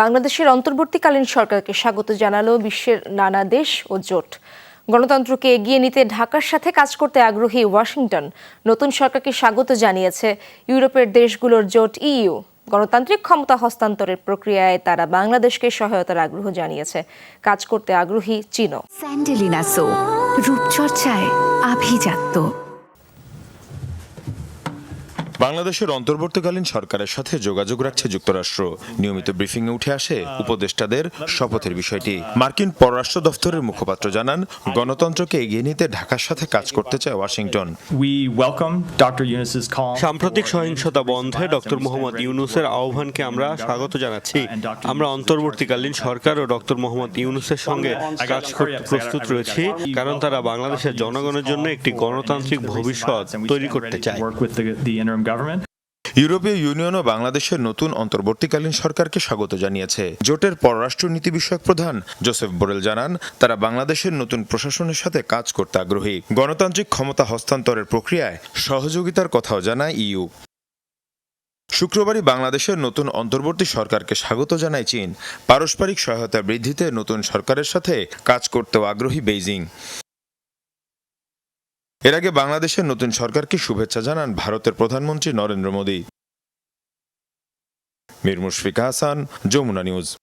বাংলাদেশের অন্তর্বর্তীকালীন সরকারকে স্বাগত জানালো বিশ্বের নানা দেশ ও জোট। গণতন্ত্রকে এগিয়ে নিতে ঢাকার সাথে কাজ করতে আগ্রহী ওয়াশিংটন নতুন সরকারকে স্বাগত জানিয়েছে ইউরোপের দেশগুলোর জোট ইইউ। গণতান্ত্রিক ক্ষমতা হস্তান্তরের প্রক্রিয়ায় তারা বাংলাদেশকে সহায়তার আগ্রহ জানিয়েছে। কাজ করতে আগ্রহী চীনও। স্যান্ডেলিনা রূপচর্চায় আভিজাত্য। বাংলাদেশের অন্তর্বর্তীকালীন সরকারের সাথে যোগাযোগ রাখছে যুক্তরাষ্ট্র। নিয়মিত ব্রিফিংয়ে উঠে আসে উপদেষ্টাদের শপথের বিষয়টি। মার্কিন পররাষ্ট্র দফতরের মুখপাত্র জানান গণতন্ত্রকে এগিয়ে নিতে ঢাকার সাথে কাজ করতে চায় ওয়াশিংটন. সাম্প্রতিক সহিংসতা বন্ধে ডক্টর মোহাম্মদ ইউনুসের আহ্বানকে আমরা স্বাগত জানাচ্ছি। আমরা অন্তর্বর্তীকালীন সরকার ও ডক্টর মোহাম্মদ ইউনুসের সঙ্গে কাজ করতে প্রস্তুত রয়েছি কারণ তারা বাংলাদেশের জনগণের জন্য একটি গণতান্ত্রিক ভবিষ্যৎ তৈরি করতে চায়। Government. ইউরোপীয় ইউনিয়নও বাংলাদেশের নতুন অন্তর্বর্তীকালীন সরকারকে স্বাগত জানিয়েছে। জোটের পররাষ্ট্রনীতি বিষয়ক প্রধান জোসেফ বোরেল জানান, তারা বাংলাদেশের নতুন প্রশাসনের সাথে কাজ করতে আগ্রহী। গণতান্ত্রিক ক্ষমতা হস্তান্তরের প্রক্রিয়ায় সহযোগিতার কথাও জানায় ইইউ শুক্রবারই বাংলাদেশের নতুন অন্তর্বর্তী সরকারকে স্বাগত জানায় চীন। পারস্পরিক সহায়তা বৃদ্ধিতে নতুন সরকারের সাথে কাজ করতেও আগ্রহী বেইজিং। এর আগে বাংলাদেশের নতুন সরকারকে শুভেচ্ছা জানান ভারতের প্রধানমন্ত্রী নরেন্দ্র মোদী। মীর মুশফিক হাসান, যমুনা নিউজ।